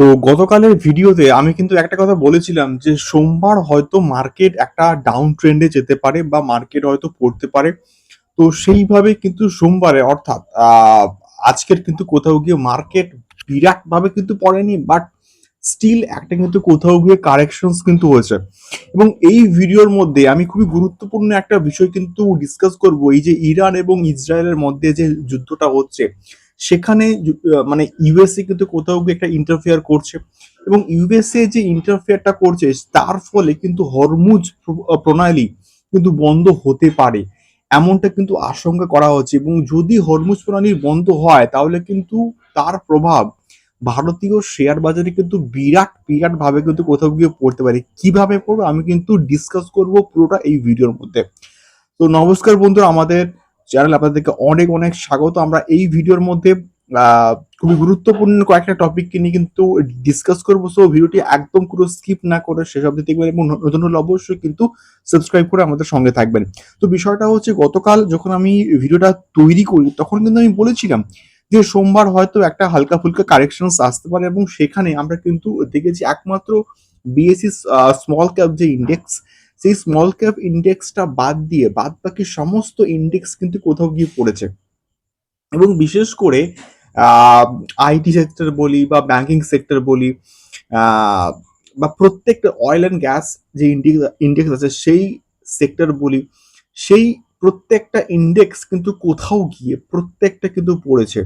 তো গতকালের ভিডিওতে আমি কিন্তু একটা কথা বলেছিলাম যে সোমবার হয়তো মার্কেট একটা ডাউন ট্রেন্ডে যেতে পারে বা মার্কেট হয়তো পড়তে পারে। তো সেইভাবে কিন্তু সোমবারে অর্থাৎ আজকের কিন্তু কোথাও গিয়ে মার্কেট বিরাট ভাবে কিন্তু পড়েনি বাট স্টিল একটা কিন্তু কোথাও গিয়ে কারেকশনস কিন্তু হয়েছে। এবং এই ভিডিওর মধ্যে আমি খুবই গুরুত্বপূর্ণ একটা বিষয় কিন্তু ডিসকাস করব, এই যে ইরান এবং ইসরায়েলের মধ্যে যে যুদ্ধটা হচ্ছে সেখানে মানে ইউএসএ কিন্তু কোথাও গিয়ে একটা ইন্টারফেয়ার করছে এবং ইউএসএ যে ইন্টারফেয়ারটা করছে, তার ফলে কিন্তু হরমুজ প্রণালী কিন্তু বন্ধ হতে পারে। এমনটা কিন্তু আশঙ্কা করা হচ্ছে এবং যদি হরমুজ প্রণালী বন্ধ হয়, তাহলে কিন্তু তার প্রভাব ভারতীয় শেয়ার বাজারে কিন্তু বিরাট বিরাট ভাবে কিন্তু কোথাও গিয়ে পড়তে পারে। কীভাবে পড়বে, আমি কিন্তু ডিসকাস করব পুরোটা এই ভিডিওর মধ্যে। তো নমস্কার বন্ধুরা, আমাদের চ্যানেল আপনাদেরকে অনেক অনেক স্বাগত। আমরা এই ভিডিওর মধ্যে খুবই গুরুত্বপূর্ণ কয়েকটা টপিককে নিয়ে কিন্তু ডিসকাস করব। সো ভিডিওটি একদম পুরো স্কিপ না করে শেষ অব্দি দেখবেন এবং নতুন হলে অবশ্যই কিন্তু সাবস্ক্রাইব করে আমাদের সঙ্গে থাকবেন। তো, বিষয়টা হচ্ছে গতকাল যখন আমি ভিডিওটা তৈরি করি, তখন কিন্তু আমি বলেছিলাম যে সোমবার হয়তো একটা হালকা ফুলকা কারেকশন আসতে পারে এবং সেখানে আমরা কিন্তু দেখেছি একমাত্র বিএসসি স্মল ক্যাপ যে ইন্ডেক্স সেই স্মল ক্যাপ ইন্ডেক্সটা বাদ দিয়ে বাদ বাকি সমস্ত ইন্ডেক্স কিন্তু কোথাও গিয়ে পড়েছে। এবং বিশেষ করে আইটি সেক্টর বলি বা ব্যাংকিং সেক্টর বলি বা প্রত্যেকটা অয়েল অ্যান্ড গ্যাস যে ইন্ডেক্স ইন্ডেক্স আছে সেই সেক্টর বলি, সেই প্রত্যেকটা ইন্ডেক্স কিন্তু কোথাও গিয়ে প্রত্যেকটা কিন্তু পড়েছে।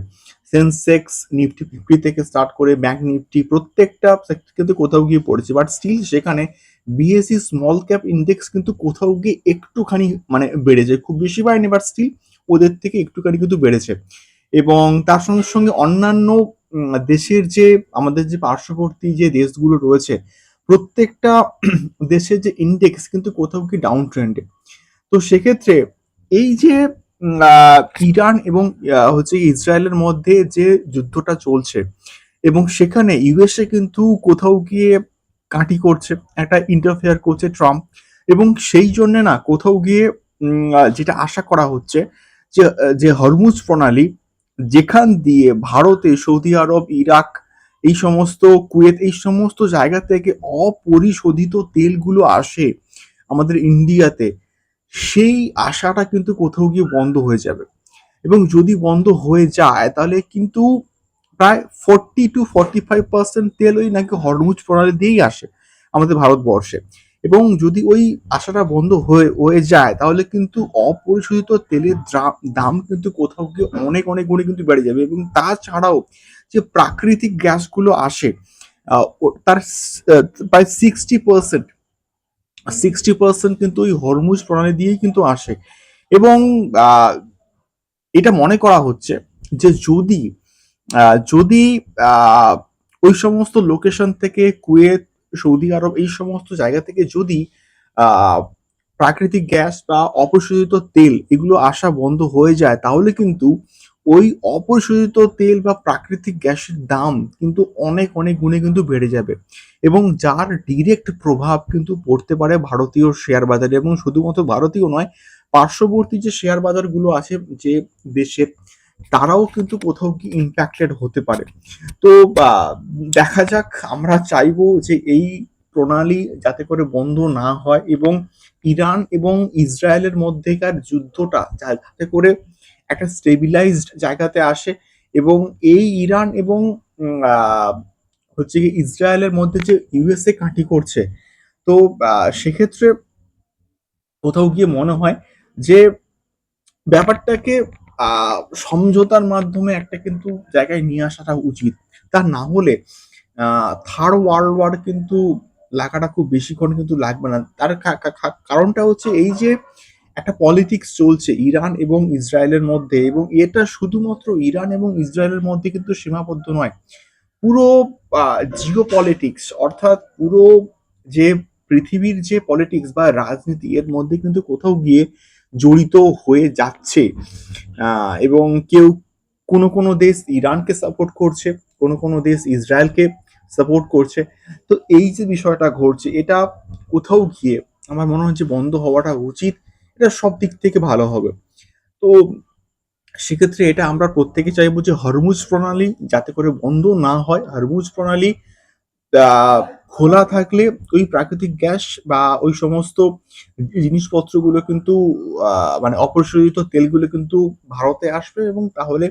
সেন্সেক্স নিফটি ফিফটি থেকে স্টার্ট করে ব্যাংক নিফটি প্রত্যেকটা sector কিন্তু কোথাও গিয়ে পড়েছে। বাট স্টিল সেখানে বিএসসি স্মল ক্যাপ ইন্ডেক্স কিন্তু কোথাও গিয়ে একটুখানি মানে বেড়েছে, খুব বেশি বাড়েনি বাট স্টিল ওদের থেকে একটুখানি কিন্তু বেড়েছে। এবং তার সঙ্গে সঙ্গে অন্যান্য দেশের যে, আমাদের যে পার্শ্ববর্তী যে দেশগুলো রয়েছে, প্রত্যেকটা দেশের যে ইন্ডেক্স কিন্তু কোথাও কি ডাউন ট্রেন্ডে তো সেক্ষেত্রে এই যে ইরান এবং হচ্ছে ইসরায়েলের মধ্যে যে যুদ্ধটা চলছে, এবং সেখানে ইউএসএ কিন্তু কোথাও গিয়ে কাটি করছে, একটা ইন্টারফেয়ার করছে ট্রাম্প এবং সেই জন্য না কোথাও গিয়ে যেটা আশা করা হচ্ছে যে যে হরমুজ প্রণালী যেখান দিয়ে ভারতে সৌদি আরব, ইরাক এই সমস্ত, কুয়েত এই সমস্ত জায়গা থেকে অপরিশোধিত তেলগুলো আসে আমাদের ইন্ডিয়াতে, সেই আশাটা কিন্তু কোথাও গিয়ে বন্ধ হয়ে যাবে। এবং যদি বন্ধ হয়ে যায় তাহলে কিন্তু প্রায় forty two forty five percent তেল ওই নাকি হরমুজ প্রণালী দিয়েই আসে আমাদের ভারতবর্ষে। এবং যদি ওই আশাটা বন্ধ হয়ে হয়ে যায়, তাহলে কিন্তু অপরিশোধিত তেলের দাম কিন্তু কোথাও গিয়ে অনেক অনেক গুণে কিন্তু বেড়ে যাবে। এবং তাছাড়াও যে প্রাকৃতিক গ্যাসগুলো আসে তার প্রায় সিক্সটি পার্সেন্ট সিক্সটি পার্সেন্ট কিন্তু ওই হরমুজ প্রণালী দিয়েই কিন্তু আসে। এবং এটা মনে করা হচ্ছে যে যদি যদি ওই সমস্ত লোকেশন থেকে কুয়েত, সৌদি আরব এই সমস্ত জায়গা থেকে যদি প্রাকৃতিক গ্যাস বা অপরিশোধিত তেল এগুলো আসা বন্ধ হয়ে যায়, তাহলে কিন্তু ওই অপরিশোধিত তেল বা প্রাকৃতিক গ্যাসের দাম কিন্তু অনেক অনেক গুণে কিন্তু বেড়ে যাবে। এবং যার ডিরেক্ট প্রভাব কিন্তু পড়তে পারে ভারতীয় শেয়ার বাজারে এবং শুধুমাত্র ভারতীয় নয়, পার্শ্ববর্তী যে শেয়ার বাজারগুলো আছে যে দেশের তারাও কিন্তু কোথাও কি ইম্প্যাক্টেড হতে পারে। তো দেখা যাক, আমরা চাইব যে এই প্রণালী যাতে করে বন্ধ না হয় এবং ইরান এবং ইসরায়েলের মধ্যেকার যুদ্ধটা যাতে করে একটা স্টেবিলাইজড জায়গাতে আসে এবং এই ইরান এবং হচ্ছে কি ইসরায়েলের মধ্যে যে ইউএসএ কাঠি করছে, তো সেক্ষেত্রে কোথাও গিয়ে মনে হয় যে ব্যাপারটাকে সমঝোতার মাধ্যমে একটা কিন্তু জায়গায় নিয়ে আসাটা উচিত। তা না হলে থার্ড ওয়ার্ল্ড ওয়ার কিন্তু লাগাটা খুব বেশিক্ষণ কিন্তু লাগবে না। তার কারণটা হচ্ছে এই যে একটা পলিটিক্স চলছে ইরান এবং ইসরায়েলের মধ্যে এবং এটা শুধুমাত্র ইরান এবং ইসরায়েলের মধ্যে কিন্তু সীমাবদ্ধ নয়। পুরো জিও পলিটিক্স অর্থাৎ পুরো যে পৃথিবীর যে পলিটিক্স বা রাজনীতি এর মধ্যে কিন্তু কোথাও গিয়ে জড়িত হয়ে যাচ্ছে। এবং কেউ কোনো কোনো দেশ ইরানকে সাপোর্ট করছে, কোনো কোনো দেশ ইসরায়েলকে সাপোর্ট করছে। তো এই যে বিষয়টা ঘটছে, এটা কোথাও গিয়ে আমার মনে হচ্ছে বন্ধ হওয়াটা উচিত, এটা সব দিক থেকে ভালো হবে। তো সেক্ষেত্রে এটা আমরা প্রত্যেকে চাইব যে হরমুজ প্রণালী যাতে করে বন্ধ না হয়। হরমুজ প্রণালী খোলা থাকলে ওই প্রাকৃতিক গ্যাস বা ওই সমস্ত জিনিসপত্রগুলো কিন্তু মানে অপরিশোধিত তেলগুলো কিন্তু ভারতে আসবে এবং তাহলে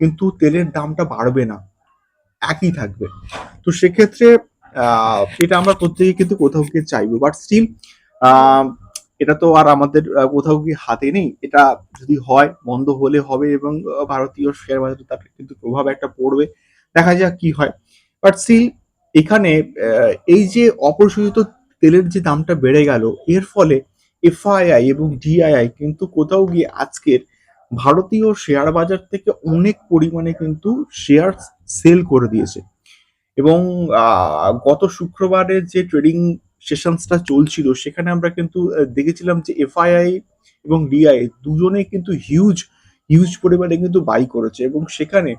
কিন্তু তেলের দামটা বাড়বে না। একই থাকবে। তো সেক্ষেত্রে এটা আমরা প্রত্যেকে কিন্তু কোথাও গিয়ে চাইব। বাট স্টিল এটা তো আর আমাদের কোথাও গিয়ে হাতে নেই। এটা যদি হয়, বন্ধ হলে হবে এবং ভারতীয় শেয়ার বাজারে তার কিন্তু প্রভাব একটা পড়বে। দেখা যাক কি হয়। বাট স্টিল এখানে এই যে অপরিশোধিত তেলের যে দামটা বেড়ে গেল, এর ফলে এফআইআই এবং ডিআইআই কিন্তু কোথাও গিয়ে আজকের ভারতীয় শেয়ার বাজার থেকে অনেক পরিমাণে কিন্তু শেয়ার সেল করে দিয়েছে। এবং গত শুক্রবারে যে ট্রেডিং সেশনসটা চলছিল, সেখানে আমরা কিন্তু দেখেছিলাম যে এফআইআই এবং ডিআই দুজনে কিন্তু হিউজ হিউজ পরিমাণে কিন্তু বাই করেছে এবং সেখানে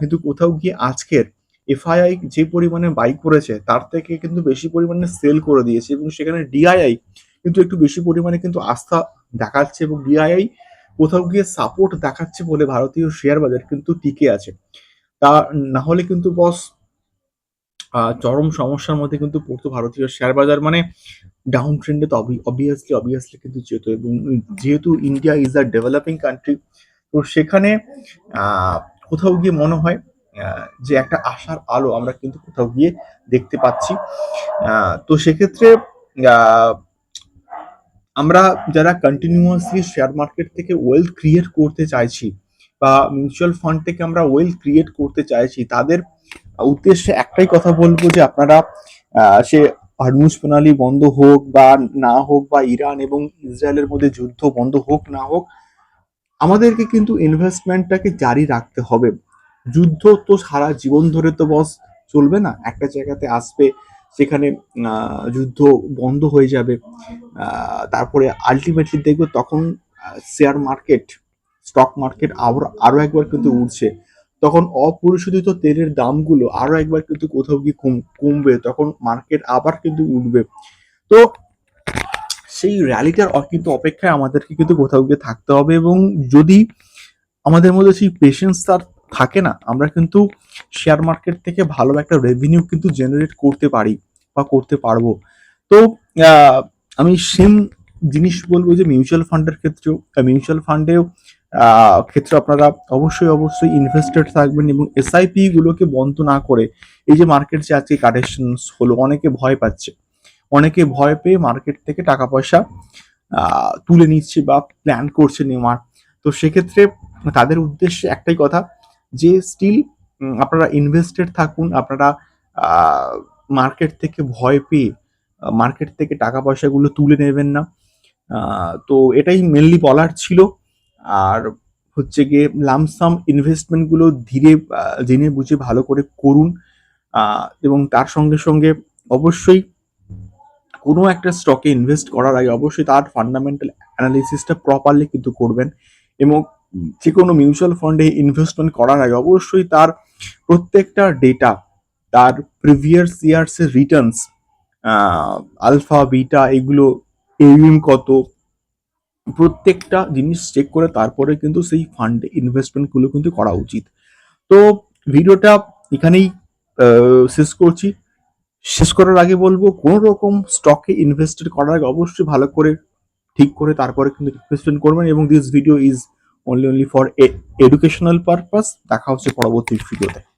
কিন্তু কোথাও গিয়ে আজকের এফআইআই যে পরিমাণে বাই করেছে, তার থেকে কিন্তু বেশি পরিমাণে সেল করে দিয়েছে এবং সেখানে ডিআইআই কিন্তু একটু বেশি পরিমাণে কিন্তু আস্থা দেখাচ্ছে এবং ডিআইআই কোথাও গিয়ে সাপোর্ট দেখাচ্ছে বলে ভারতীয় শেয়ার বাজার কিন্তু টিকে আছে। তা না হলে কিন্তু বস চরম সমস্যার মধ্যে কিন্তু পড়তো ভারতীয় শেয়ার বাজার। মানে ডাউন ট্রেন্ডে তো অবভিয়াসলি অবভিয়াসলি কিন্তু যেত এবং যেহেতু India is a developing country তো সেখানে কোথাও গিয়ে মনে হয় যে একটা আশার আলো আমরা কিন্তু কোথাও গিয়ে দেখতে পাচ্ছি। তো সেক্ষেত্রে আমরা যারা কন্টিনিউয়াসলি শেয়ার মার্কেট থেকে ওয়েলথ ক্রিয়েট করতে চাইছি বা মিউচুয়াল ফান্ড থেকে আমরা ওয়েলথ ক্রিয়েট করতে চাইছি, তাদের উদ্দেশ্যে একটাই কথা বলব যে আপনারা সে হরমুজ প্রণালী বন্ধ হোক বা না হোক বা ইরান এবং ইসরায়েলের মধ্যে যুদ্ধ বন্ধ হোক না হোক, আমাদেরকে কিন্তু ইনভেস্টমেন্টটাকে জারি রাখতে হবে। যুদ্ধ তো সারা জীবন ধরে তো বস চলবে না। একটা জায়গাতে আসবে সেখানে যুদ্ধ বন্ধ হয়ে যাবে। তারপরে আলটিমেটলি দেখবে তখন শেয়ার মার্কেট স্টক মার্কেট আবার আরও একবার কিন্তু উঠছে তখন অপরিশোধিত তেলের দামগুলো আরও একবার কিন্তু কোথাও গিয়ে কম- কমবে। তখন মার্কেট আবার কিন্তু উঠবে। তো সেই র্যালিটার কিন্তু অপেক্ষায় আমাদেরকে কিন্তু কোথাও গিয়ে থাকতে হবে এবং যদি আমাদের মধ্যে সেই পেশেন্স তার থাকে না। আমরা কিন্তু শেয়ার মার্কেট থেকে ভালো একটা রেভিনিউ কিন্তু জেনারেট করতে পারি বা করতে পারব। তো আমি সেম জিনিস বলব যে মিউচুয়াল ফান্ডের ক্ষেত্রেও মিউচুয়াল ফান্ডেও ক্ষেত্রে আপনারা অবশ্যই অবশ্যই ইনভেস্টেড থাকবেন এবং এসআইপি গুলোকে বন্ধ না করে এই যে মার্কেট যে আজকে কারেকশন হলো, অনেকে ভয় পাচ্ছে। অনেকে ভয় পেয়ে মার্কেট থেকে টাকা পয়সা তুলে নিচ্ছে বা প্ল্যান করছে নেওয়ার। তো সেক্ষেত্রে তাদের উদ্দেশ্যে একটাই কথা যে স্টিল আপনারা ইনভেস্টেড থাকুন, আপনারা মার্কেট থেকে ভয় পেয়ে মার্কেট থেকে টাকা পয়সাগুলো তুলে নেবেন না। তো এটাই মেনলি বলার ছিল। আর হচ্ছে গিয়ে লামসাম ইনভেস্টমেন্টগুলো ধীরে জেনে বুঝে ভালো করে করুন। এবং তার সঙ্গে সঙ্গে অবশ্যই কোনো একটা স্টকে ইনভেস্ট করার আগে অবশ্যই তার ফান্ডামেন্টাল অ্যানালিসিসটা প্রপারলি কিন্তু করবেন। এবং যে কোনো মিউচুয়াল ফান্ডে ইনভেস্টমেন্ট করার আগে অবশ্যই তার প্রত্যেকটা ডেটা তার প্রিভিয়াস ইয়ার্সের রিটার্নস আলফা বিটা এগুলো এম কত, প্রত্যেকটা জিনিস চেক করে তারপরে কিন্তু সেই ফান্ডে ইনভেস্টমেন্টগুলো কিন্তু করা উচিত। তো ভিডিওটা এখানেই শেষ করছি। শেষ করার আগে বলব, কোনো রকম স্টকে ইনভেস্টেড করার আগে অবশ্যই ভালো করে ঠিক করে তারপরে কিন্তু ইনভেস্টমেন্ট করবেন এবং this video is only only for educational purpose দেখা হচ্ছে পরবর্তী ভিডিওতে